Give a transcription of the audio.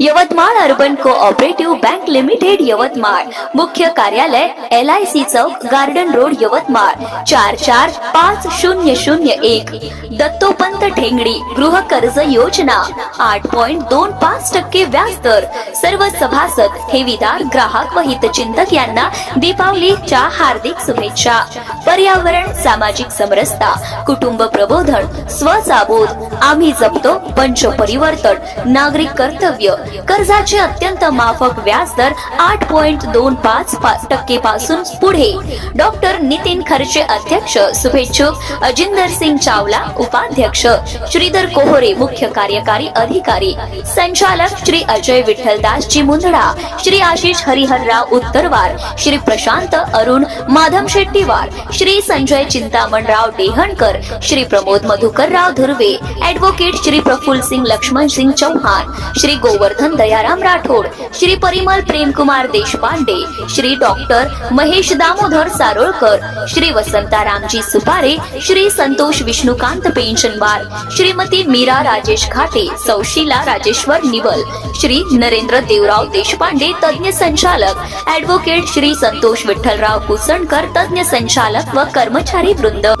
Yavatmal urban cooperative bank limited Yavatmal. मुख्य कार्यालय L I C Chowk garden road Yavatmal. चार चार पाच शून्य शून्य एक. दत्तोपंत ठेंगडी गृह कर्ज योजना. आठ पॉइंट दोन पाच टक्के व्याजदर. सर्व सभासद ठेवीदार ग्राहक व हितचिंतक यांना दीपावलीच्या हार्दिक शुभेच्छा. पर्यावरण सामाजिक समरसता कुटुंब प्रबोधन स्वसाबोध. आम्ही जपतो पंच परिवर्तन नागरिक कर्तव्य. कर्जाचे अत्यंत माफक व्याजदर आठ पॉइंट दोन पाच टक्के पासून पुढे. डॉक्टर नितीन खर्चे अध्यक्ष शुभेच्छुक. अजिंदर सिंग चावला उपाध्यक्ष. श्रीधर कोहरे मुख्य कार्यकारी अधिकारी. संचालक श्री अजय विठ्ठलदासजी मुंदडा. श्री आशिष हरिहरराव उत्तरवार. श्री प्रशांत अरुण माधव शेट्टीवार. श्री संजय चिंतामणराव डेहणकर. श्री प्रमोद मधुकरराव धुर्वे. ऍडव्होकेट श्री प्रफुल सिंग लक्ष्मण सिंग चौहान. श्री गोवर्धन दयाराम राठोड श्री परिमल प्रेमकुमार देशपांडे श्री डॉक्टर महेश दामोदर सारोळकर श्री वसंतारामजी सुपारे श्री संतोष विष्णुकांत पेन्शनवार श्रीमती मीरा राजेश घाटे सौशीला राजेश्वर निवल श्री नरेंद्र देवराव देशपांडे तज्ञ संचालक ऍडव्होकेट श्री संतोष विठ्ठलराव कुसणकर तज्ञ संचालक व कर्मचारी वृंद.